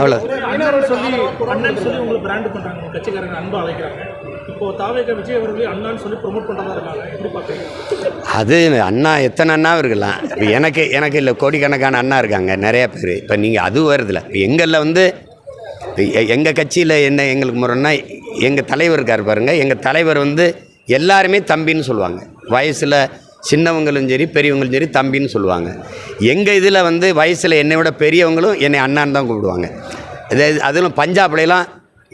அவ்வளோ அண்ணன் சொல்லி அண்ணன் சொல்லி உங்களுக்கு பிராண்ட் பண்றாங்க. உங்க கட்சிக்காரங்க அன்பா அழைக்கிறாங்க. இப்போ தாவேக விஜய் அவர்களே அண்ணான்னு சொல்லி ப்ரொமோட் பண்றதா இருக்காங்க. எப்படி பார்க்குறீங்க? அது அண்ணா எத்தனை அண்ணா இருக்கலாம் இப்போ எனக்கு எனக்கு இல்லை கோடிக்கணக்கான அண்ணா இருக்காங்க நிறைய பேர். இப்போ நீங்கள் அது வருதுல. எங்களில் வந்து எங்கள் கட்சியில் என்ன எங்களுக்கு முறைன்னா எங்கள் தலைவர் இருக்கார் பாருங்க எங்கள் தலைவர் வந்து எல்லாருமே தம்பின்னு சொல்லுவாங்க. வயசில் சின்னவங்களும் சரி பெரியவங்களும் சரி தம்பின்னு சொல்லுவாங்க. எங்கள் இதில் வந்து வயசில் என்னை விட பெரியவங்களும் என்னை அண்ணான்னு தான் கூப்பிடுவாங்க. அதாவது அதிலும் பஞ்சாப்லையெல்லாம்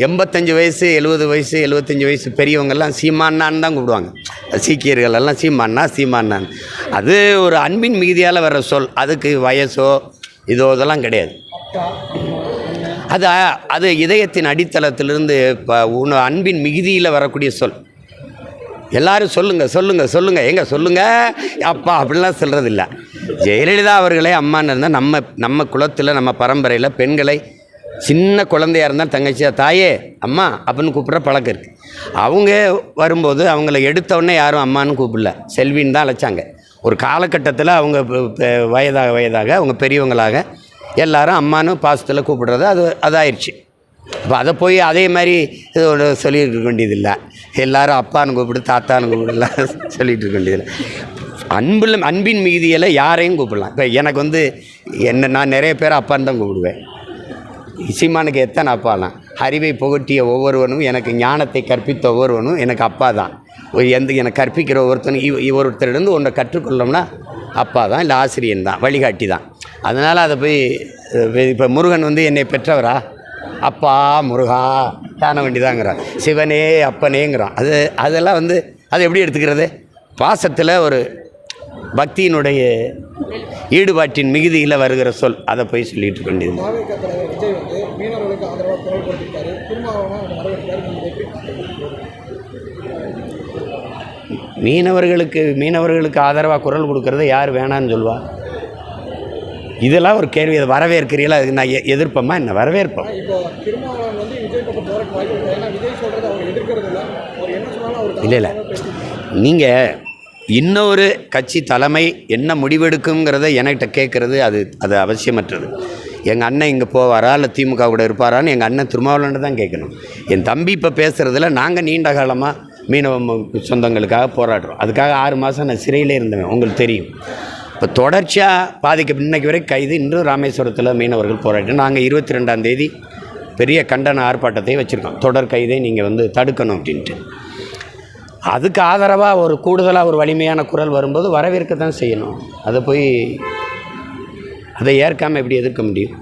எண்பத்தஞ்சு வயசு எழுபது வயசு எழுபத்தஞ்சு வயசு பெரியவங்கெல்லாம் சீமானான்னு தான் கூப்பிடுவாங்க. சீக்கியர்கள் எல்லாம் சீமானா சீமானான் அது ஒரு அன்பின் மிகுதியால் வர்ற சொல். அதுக்கு வயசோ இதோ இதெல்லாம் கிடையாது. அது அது இதயத்தின் அடித்தளத்திலிருந்து இப்போ உண அன்பின் மிகுதியில் வரக்கூடிய சொல். எல்லாரும் சொல்லுங்கள் சொல்லுங்கள் சொல்லுங்கள் எங்கே சொல்லுங்கள் அப்பா அப்படிலாம் சொல்கிறதில்ல ஜெயலலிதா அவர்களே அம்மான்னு இருந்தால் நம்ம நம்ம குலத்தில் நம்ம பரம்பரையில் பெண்களை சின்ன குழந்தையாக இருந்தால் தங்கச்சியா தாயே அம்மா அப்படின்னு கூப்பிட்ற பழக்கம் இருக்குது அவங்க வரும்போது அவங்கள எடுத்தவுடனே யாரும் அம்மான்னு கூப்பிடல. செல்வின்னு தான் அழைச்சாங்க. ஒரு காலகட்டத்தில் அவங்க வயதாக வயதாக அவங்க பெரியவங்களாக எல்லாரும் அம்மானு பாசத்தில் கூப்பிடுறது அது அதாயிடுச்சு இப்போ அதை போய் அதே மாதிரி இது ஒன்று இருக்க வேண்டியதில்லை. எல்லாரும் அப்பான்னு கூப்பிடு தாத்தான்னு கூப்பிடலாம் சொல்லிகிட்டு இருக்க வேண்டியதில்லை. அன்பில் அன்பின் மிகுதியில் யாரையும் கூப்பிடலாம். இப்போ எனக்கு வந்து என்ன நான் நிறைய பேர் அப்பான்னு தான் கூப்பிடுவேன். சீமானுக்கு எத்தனை அப்பாலாம்? அறிவை புகட்டிய ஒவ்வொருவனும் எனக்கு ஞானத்தை கற்பித்த ஒவ்வொருவனும் எனக்கு அப்பா தான். ஒரு எந்த எனக்கு கற்பிக்கிற ஒருத்தனும் இவ் ஒருத்தரிடந்து ஒன்றை கற்றுக்கொள்ளோம்னா அப்பா தான் இல்லை ஆசிரியன் தான் வழிகாட்டி தான். அதனால் அதை போய் இப்போ முருகன் வந்து என்னை பெற்றவரா? அப்பா முருகா தான வேண்டிதாங்கிறான் சிவனே அப்பனேங்கிறான். அது அதெல்லாம் வந்து அதை எப்படி எடுத்துக்கிறது? பாசத்தில் ஒரு பக்தியினுடைய ஈடுபாட்டின் மிகுதியில் வருகிற சொல். அதை போய் சொல்லிட்டு வேண்டியது. மீனவர்களுக்கு மீனவர்களுக்கு ஆதரவாக குரல் கொடுக்கறத யார் வேணான்னு சொல்லுவா இதெல்லாம் ஒரு கேள்வி அதை வரவேற்கிறீங்களா அதுக்கு நான் எதிர்ப்போமா என்ன? வரவேற்போம். இல்லை. இல்லை. நீங்கள் இன்னொரு கட்சி தலைமை என்ன முடிவெடுக்குங்கிறத என்கிட்ட கேட்குறது அது அது அவசியமற்றது. எங்கள் அண்ணன் இங்கே போவாரா? இல்லை திமுக கூட இருப்பாரான்னு எங்கள் அண்ணன் திருமாவளவன் தான் கேட்கணும். என் தம்பி இப்போ பேசுகிறதுல நாங்கள் நீண்ட காலமாக மீனவ சொந்தங்களுக்காக போராடுறோம். அதுக்காக ஆறு மாதம் நான் சிறையிலே இருந்தேன் உங்களுக்கு தெரியும். இப்போ தொடர்ச்சியாக பாதிக்க இன்னைக்கு வரை கைது இன்றும் ராமேஸ்வரத்தில் மீனவர்கள் போராட்டம். நாங்கள் இருபத்தி ரெண்டாம் தேதி பெரிய கண்டன ஆர்ப்பாட்டத்தை வச்சுருக்கோம். தொடர் கைதை நீங்கள் வந்து தடுக்கணும் அப்படின்ட்டு. அதுக்கு ஆதரவாக ஒரு கூடுதலாக ஒரு வலிமையான குரல் வரும்போது வரவேற்க தான் செய்யணும். அதை போய் அதை ஏற்காமல் எப்படி எதிர்க்க முடியும்?